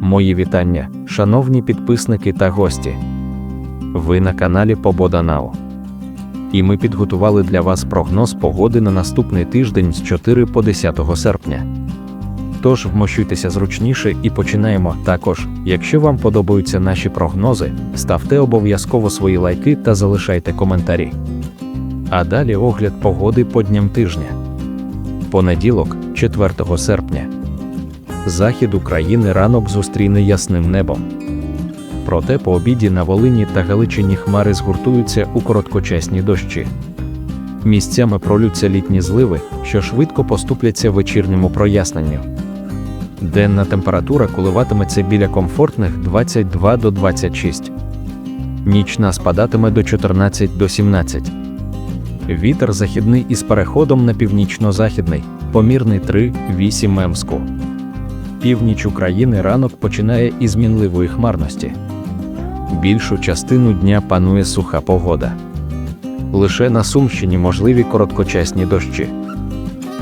Мої вітання, шановні підписники та гості. Ви на каналі Побода Нау. І ми підготували для вас прогноз погоди на наступний тиждень з 4 по 10 серпня. Тож вмощуйтеся зручніше і починаємо. Також, якщо вам подобаються наші прогнози, ставте обов'язково свої лайки та залишайте коментарі. А далі огляд погоди по дням тижня. Понеділок, 4 серпня. Захід України ранок зустріне ясним небом. Проте по обіді на Волині та Галичині хмари згуртуються у короткочасні дощі. Місцями пролються літні зливи, що швидко поступляться вечірньому проясненню. Денна температура коливатиметься біля комфортних 22 до 26. Нічна спадатиме до 14 до 17. Вітер західний із переходом на північно-західний, помірний 3-8 мемску. Північ України ранок починає із мінливої хмарності. Більшу частину дня панує суха погода. Лише на Сумщині можливі короткочасні дощі.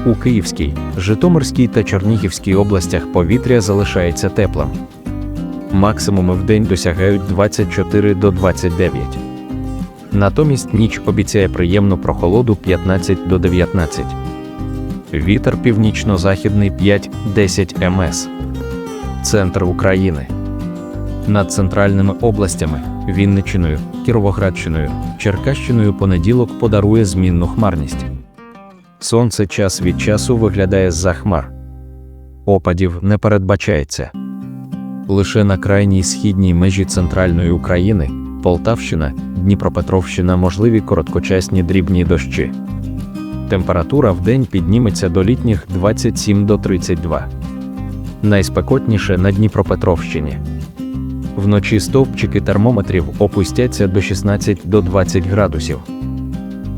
У Київській, Житомирській та Чернігівській областях повітря залишається теплим. Максимуми в день досягають 24 до 29. Натомість ніч обіцяє приємну прохолоду 15 до 19. Вітер північно-західний 5-10 МС. Центр України. Над центральними областями Вінничиною, Кіровоградщиною, Черкащиною понеділок подарує змінну хмарність. Сонце час від часу виглядає з-за хмар. Опадів не передбачається. Лише на крайній східній межі центральної України, Полтавщина, Дніпропетровщина можливі короткочасні дрібні дощі. Температура в день підніметься до літніх 27 до 32. Найспекотніше на Дніпропетровщині. Вночі стовпчики термометрів опустяться до 16 до 20 градусів.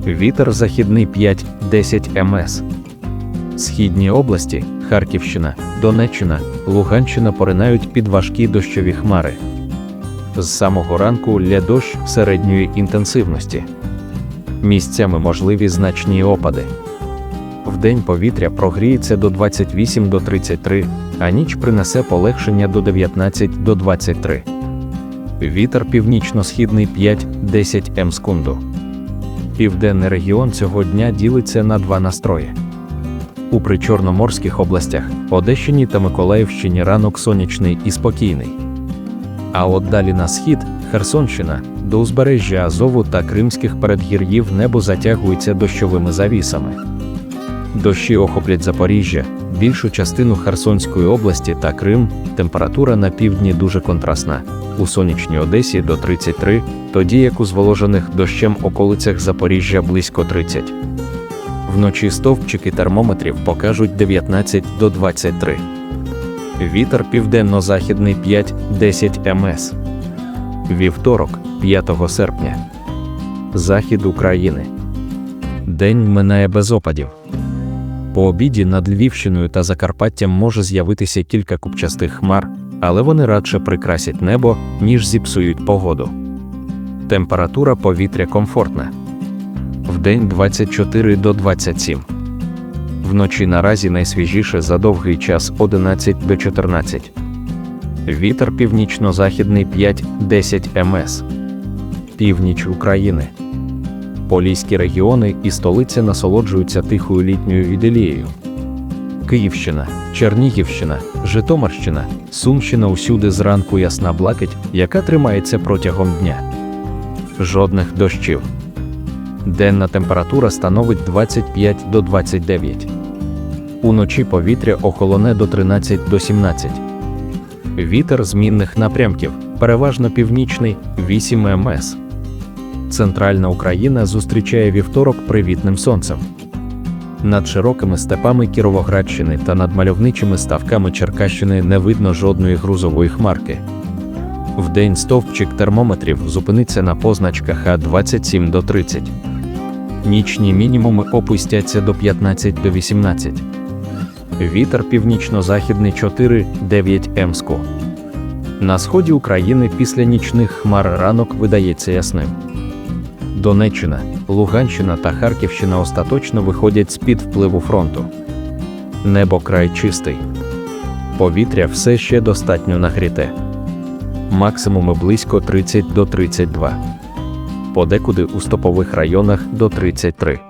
Вітер західний 5-10 МС. Східні області Харківщина, Донеччина, Луганщина поринають під важкі дощові хмари. З самого ранку ля дощ середньої інтенсивності. Місцями можливі значні опади. Вдень повітря прогріється до 28 до 33, а ніч принесе полегшення до 19 до 23. Вітер північно-східний 5-10 М секунду. Південний регіон цього дня ділиться на два настрої. У причорноморських областях Одещині та Миколаївщині ранок сонячний і спокійний. А от далі на схід Херсонщина, до узбережжя Азову та Кримських передгір'їв небо затягується дощовими завісами. Дощі охоплять Запоріжжя, більшу частину Херсонської області та Крим. Температура на півдні дуже контрастна. У сонячній Одесі до 33, тоді як у зволожених дощем околицях Запоріжжя близько 30. Вночі стовпчики термометрів покажуть 19 до 23. Вітер південно-західний 5-10 МС. Вівторок, 5 серпня. Захід України. День минає без опадів. По обіді над Львівщиною та Закарпаттям може з'явитися кілька купчастих хмар, але вони радше прикрасять небо, ніж зіпсують погоду. Температура повітря комфортна. Вдень 24 до 27. Вночі наразі найсвіжіше за довгий час 11 до 14. Вітер північно-західний 5-10 МС. Північ України. Поліські регіони і столиця насолоджуються тихою літньою іделією. Київщина, Чернігівщина, Житомирщина, Сумщина усюди зранку ясна блакить, яка тримається протягом дня. Жодних дощів. Денна температура становить 25 до 29. Уночі повітря охолоне до 13 до 17. Вітер змінних напрямків, переважно північний 8 МС. Центральна Україна зустрічає вівторок привітним сонцем. Над широкими степами Кіровоградщини та над мальовничими ставками Черкащини не видно жодної грузової хмарки. Вдень стовпчик термометрів зупиниться на позначках А27 до 30. Нічні мінімуми опустяться до 15 до 18. Вітер північно-західний 4-9 Мску. На сході України після нічних хмар ранок видається ясним. Донеччина, Луганщина та Харківщина остаточно виходять з-під впливу фронту. Небо край чистий. Повітря все ще достатньо нагріте. Максимуми близько 30 до 32. Подекуди у стопових районах до 33.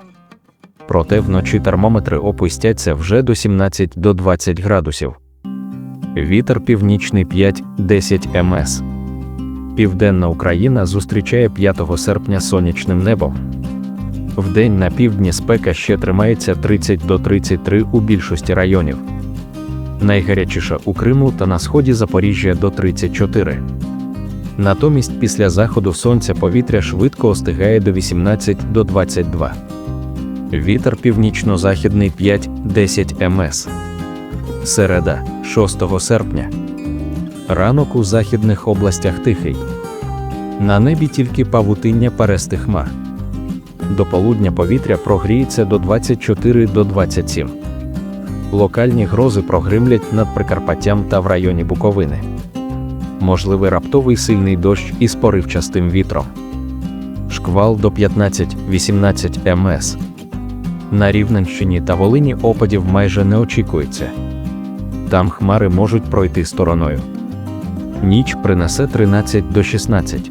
Проте вночі термометри опустяться вже до 17 до 20 градусів. Вітер північний 5-10 МС. Південна Україна зустрічає 5 серпня сонячним небом. Вдень на півдні спека ще тримається 30 до 33 у більшості районів. Найгарячіша у Криму та на сході Запоріжжя до 34. Натомість після заходу сонця повітря швидко остигає до 18 до 22. Вітер північно-західний 5-10 МС. Середа 6 серпня. Ранок у західних областях тихий. На небі тільки павутиння перестих хмар. До полудня повітря прогріється до 24 до 27. Локальні грози прогримлять над Прикарпаттям та в районі Буковини. Можливий раптовий сильний дощ із поривчастим вітром. Шквал до 15-18 МС. На Рівненщині та Волині опадів майже не очікується. Там хмари можуть пройти стороною. Ніч принесе 13 до 16.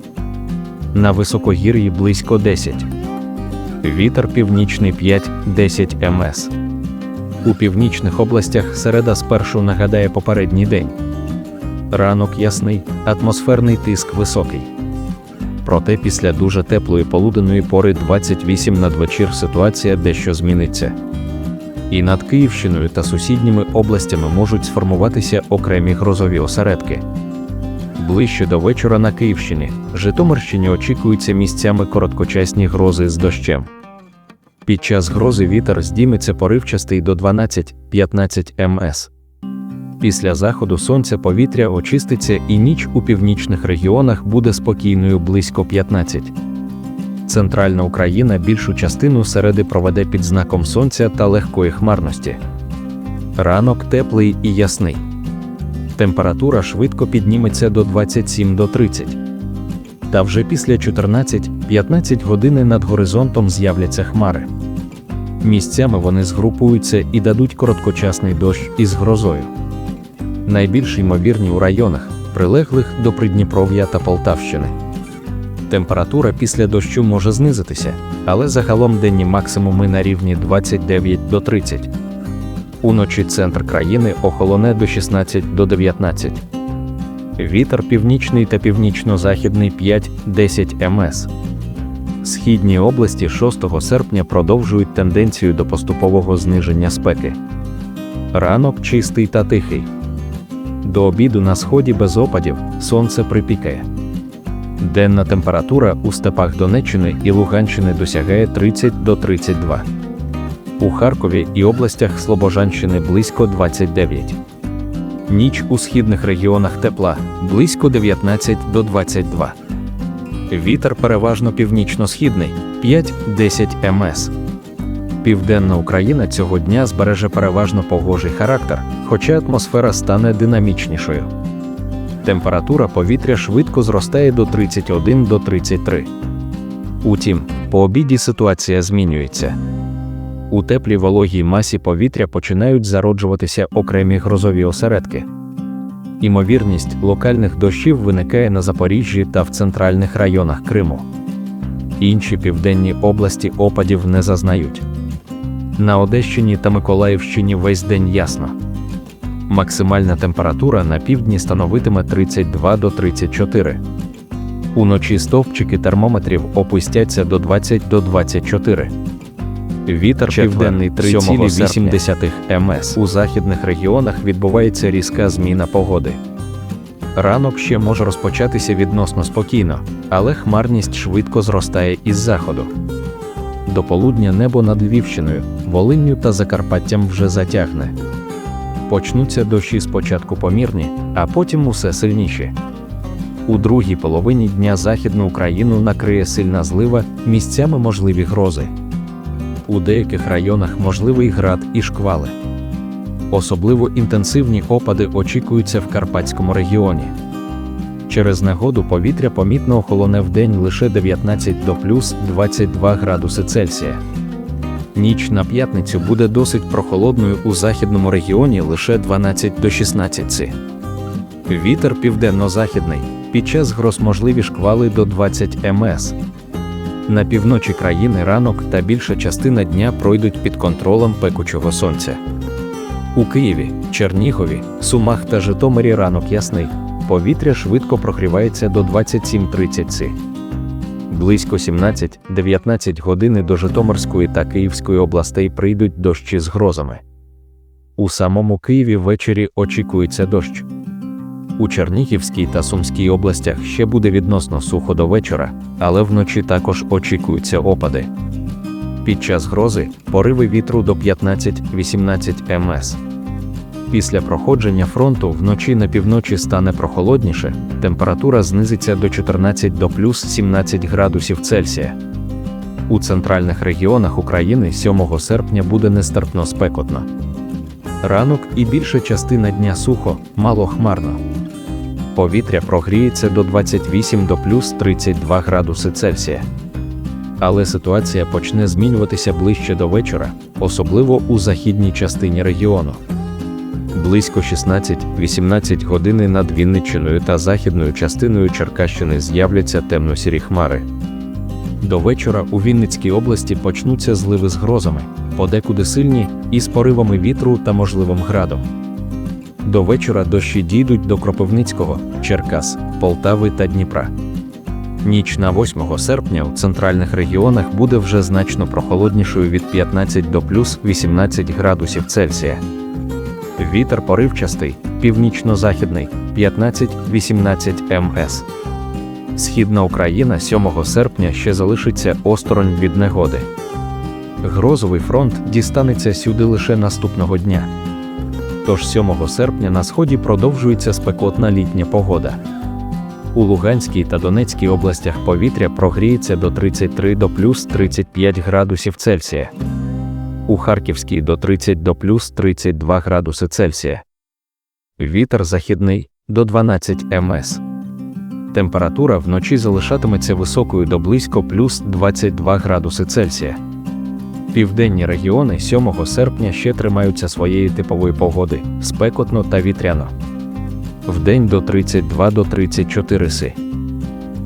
На високогір'ї близько 10. Вітер північний 5-10 МС. У північних областях середа спершу нагадає попередній день. Ранок ясний, атмосферний тиск високий. Проте після дуже теплої полуденної пори 28 надвечір ситуація дещо зміниться. І над Київщиною та сусідніми областями можуть сформуватися окремі грозові осередки. Ближче до вечора на Київщині, Житомирщині очікуються місцями короткочасні грози з дощем. Під час грози вітер здійметься поривчастий до 12-15 МС. Після заходу сонця повітря очиститься і ніч у північних регіонах буде спокійною близько 15. Центральна Україна більшу частину середи проведе під знаком сонця та легкої хмарності. Ранок теплий і ясний. Температура швидко підніметься до 27 до 30. Та вже після 14-15 години над горизонтом з'являться хмари. Місцями вони згрупуються і дадуть короткочасний дощ із грозою. Найбільш ймовірні у районах, прилеглих до Придніпров'я та Полтавщини. Температура після дощу може знизитися, але загалом денні максимуми на рівні 29 до 30. Уночі центр країни охолоне до 16 до 19. Вітер північний та північно-західний 5-10 МС. Східні області 6 серпня продовжують тенденцію до поступового зниження спеки. Ранок чистий та тихий. До обіду на сході без опадів сонце припікає. Денна температура у степах Донеччини і Луганщини досягає 30 до 32. У Харкові і областях Слобожанщини близько 29. Ніч у східних регіонах тепла близько 19 до 22. Вітер переважно північно-східний 5-10 МС. Південна Україна цього дня збереже переважно погожий характер, хоча атмосфера стане динамічнішою. Температура повітря швидко зростає до 31 до 33. Утім, по обіді ситуація змінюється. У теплій вологій масі повітря починають зароджуватися окремі грозові осередки. Імовірність локальних дощів виникає на Запоріжжі та в центральних районах Криму. Інші південні області опадів не зазнають. На Одещині та Миколаївщині весь день ясно. Максимальна температура на півдні становитиме 32 до 34. Уночі стовпчики термометрів опустяться до 20 до 24. Вітер південний 3,8 МС. У західних регіонах відбувається різка зміна погоди. Ранок ще може розпочатися відносно спокійно, але хмарність швидко зростає із заходу. До полудня небо над Львівщиною, Волинню та Закарпаттям вже затягне. Почнуться дощі спочатку помірні, а потім усе сильніші. У другій половині дня Західну Україну накриє сильна злива, місцями можливі грози. У деяких районах можливий град і шквали. Особливо інтенсивні опади очікуються в Карпатському регіоні. Через негоду повітря помітно охолоне в день лише 19 до плюс 22 градуси Цельсія. Ніч на п'ятницю буде досить прохолодною у західному регіоні лише 12 до 16 ци. Вітер південно-західний. Під час гроз можливі шквали до 20 МС. На півночі країни ранок та більша частина дня пройдуть під контролем пекучого сонця. У Києві, Чернігові, Сумах та Житомирі ранок ясний. Повітря швидко прогрівається до 27-30. Близько 17-19 години до Житомирської та Київської областей прийдуть дощі з грозами. У самому Києві ввечері очікується дощ. У Чернігівській та Сумській областях ще буде відносно сухо до вечора, але вночі також очікуються опади. Під час грози пориви вітру до 15-18 МС. Після проходження фронту вночі на півночі стане прохолодніше, температура знизиться до 14 до плюс 17 градусів Цельсія. У центральних регіонах України 7 серпня буде нестерпно спекотно. Ранок і більша частина дня сухо, мало хмарно. Повітря прогріється до 28 до плюс 32 градуси Цельсія. Але ситуація почне змінюватися ближче до вечора, особливо у західній частині регіону. Близько 16-18 години над Вінниччиною та західною частиною Черкащини з'являться темно-сірі хмари. До вечора у Вінницькій області почнуться зливи з грозами, подекуди сильні, із поривами вітру та можливим градом. До вечора дощі дійдуть до Кропивницького, Черкас, Полтави та Дніпра. Ніч на 8 серпня у центральних регіонах буде вже значно прохолоднішою від 15 до плюс 18 градусів Цельсія. Вітер поривчастий, північно-західний 15-18 МС. Східна Україна 7 серпня ще залишиться осторонь від негоди. Грозовий фронт дістанеться сюди лише наступного дня. Тож 7 серпня на сході продовжується спекотна літня погода. У Луганській та Донецькій областях повітря прогріється до 33 до плюс 35 градусів Цельсія. У Харківській до 30 до плюс 32 градуси Цельсія. Вітер західний до 12 МС. Температура вночі залишатиметься високою до близько плюс 22 градуси Цельсія. Південні регіони 7 серпня ще тримаються своєї типової погоди спекотно та вітряно. Вдень до 32 до 34 си.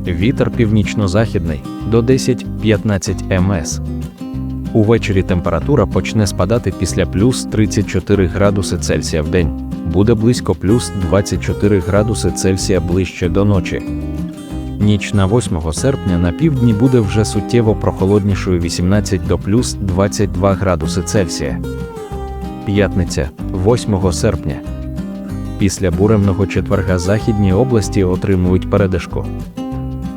Вітер північно-західний до 10-15 МС. Увечері температура почне спадати після плюс 34 градуси Цельсія в день, буде близько плюс 24 градуси Цельсія ближче до ночі. Ніч на 8 серпня на півдні буде вже суттєво прохолоднішою 18 до плюс 22 градуси Цельсія. П'ятниця 8 серпня. Після буремного четверга західні області отримують передишку.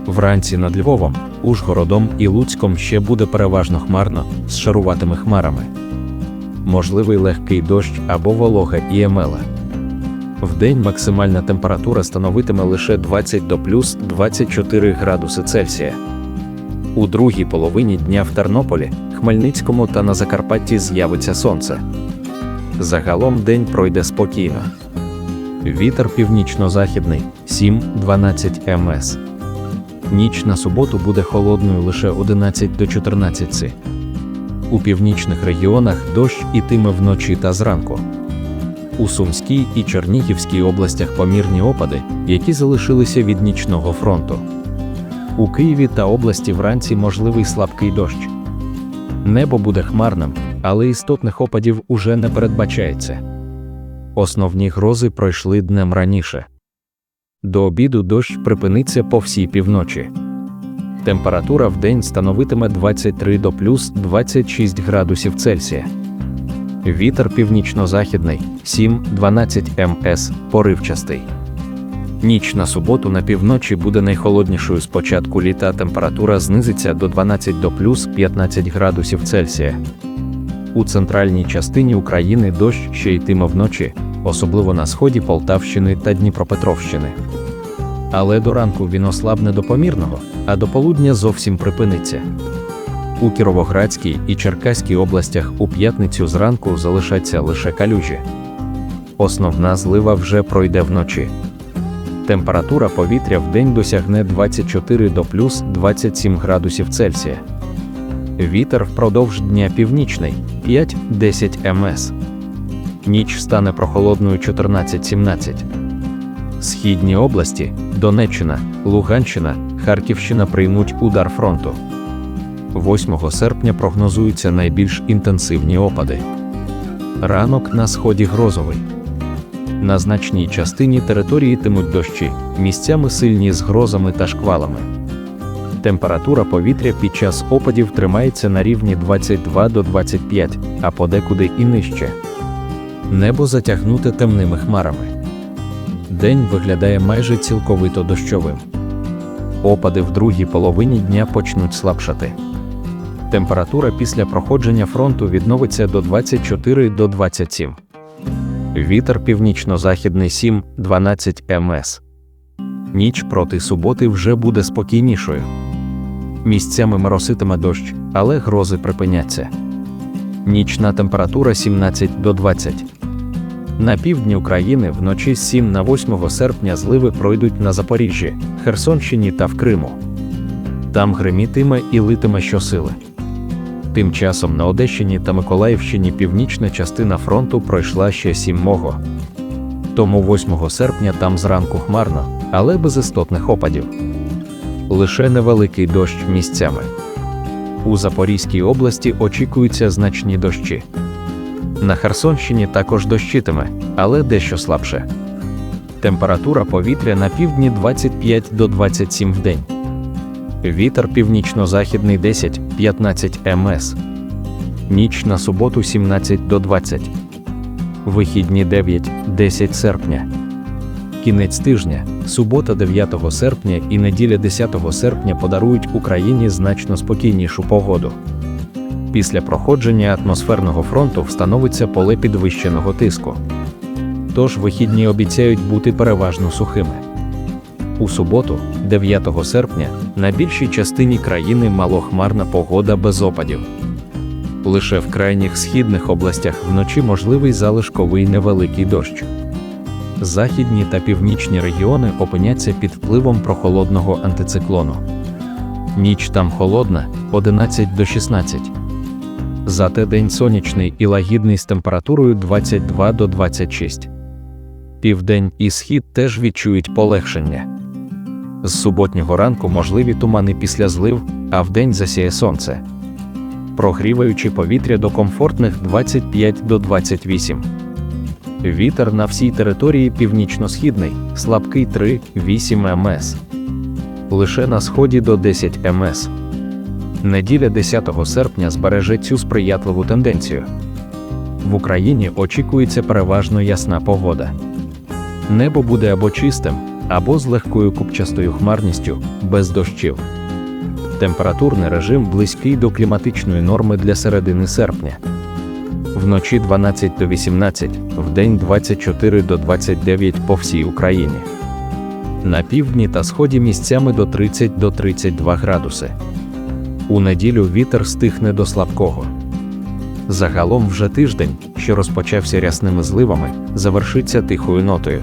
Вранці над Львовом, Ужгородом і Луцьком ще буде переважно хмарно з шаруватими хмарами. Можливий легкий дощ або волога і емела. Вдень максимальна температура становитиме лише 20 до плюс 24 градуси Цельсія. У другій половині дня в Тернополі, Хмельницькому та на Закарпатті з'явиться сонце. Загалом день пройде спокійно. Вітер північно-західний 7-12 МС. Ніч на суботу буде холодною лише 11 до 14. У північних регіонах дощ ітиме вночі та зранку. У Сумській і Чернігівській областях помірні опади, які залишилися від нічного фронту. У Києві та області вранці можливий слабкий дощ. Небо буде хмарним, але істотних опадів уже не передбачається. Основні грози пройшли днем раніше. До обіду дощ припиниться по всій півночі. Температура в день становитиме 23 до плюс 26 градусів Цельсія. Вітер північно-західний 7-12 МС поривчастий. Ніч на суботу на півночі буде найхолоднішою з початку літа. Температура знизиться до 12 до плюс 15 градусів Цельсія. У центральній частині України дощ ще йтиме вночі, особливо на сході Полтавщини та Дніпропетровщини. Але до ранку він ослабне до помірного, а до полудня зовсім припиниться. У Кіровоградській і Черкаській областях у п'ятницю зранку залишаться лише калюжі. Основна злива вже пройде вночі. Температура повітря в день досягне 24 до плюс 27 градусів Цельсія. Вітер впродовж дня північний 5-10 МС. Ніч стане прохолодною 14-17. Східні області Донеччина, Луганщина, Харківщина приймуть удар фронту. 8 серпня прогнозуються найбільш інтенсивні опади. Ранок на сході грозовий. На значній частині території тимуть дощі, місцями сильні з грозами та шквалами. Температура повітря під час опадів тримається на рівні 22 до 25, а подекуди і нижче. Небо затягнуте темними хмарами. День виглядає майже цілковито дощовим. Опади в другій половині дня почнуть слабшати. Температура після проходження фронту відновиться до 24 до 27. Вітер північно-західний 7-12 МС. Ніч проти суботи вже буде спокійнішою. Місцями мороситиме дощ, але грози припиняться. Нічна температура 17 до 20. На півдні України вночі з 7 на 8 серпня зливи пройдуть на Запоріжжі, Херсонщині та в Криму. Там гримітиме і литиме щосили. Тим часом на Одещині та Миколаївщині північна частина фронту пройшла ще 7. Тому 8 серпня там зранку хмарно, але без істотних опадів. Лише невеликий дощ місцями. У Запорізькій області очікуються значні дощі. На Херсонщині також дощитиме, але дещо слабше. Температура повітря на півдні 25 до 27 в день. Вітер північно-західний 10-15 МС. Ніч на суботу 17 до 20. Вихідні 9-10 серпня. Кінець тижня, субота 9 серпня і неділя 10 серпня подарують Україні значно спокійнішу погоду. Після проходження атмосферного фронту встановиться поле підвищеного тиску. Тож вихідні обіцяють бути переважно сухими. У суботу, 9 серпня, на більшій частині країни малохмарна погода без опадів. Лише в крайніх східних областях вночі можливий залишковий невеликий дощ. Західні та північні регіони опиняться під впливом прохолодного антициклону. Ніч там холодна 11 до 16. Зате день сонячний і лагідний з температурою 22 до 26. Південь і схід теж відчують полегшення. З суботнього ранку можливі тумани після злив, а вдень засіє сонце, прогріваючи повітря до комфортних 25 до 28. Вітер на всій території північно-східний, слабкий 3-8 МС. Лише на сході до 10 МС. Неділя 10 серпня збереже цю сприятливу тенденцію. В Україні очікується переважно ясна погода. Небо буде або чистим, або з легкою купчастою хмарністю, без дощів. Температурний режим близький до кліматичної норми для середини серпня. Вночі 12 до 18, вдень 24 до 29 по всій Україні. На півдні та сході місцями до 30 до 32 градуси. У неділю вітер стихне до слабкого. Загалом вже тиждень, що розпочався рясними зливами, завершиться тихою нотою.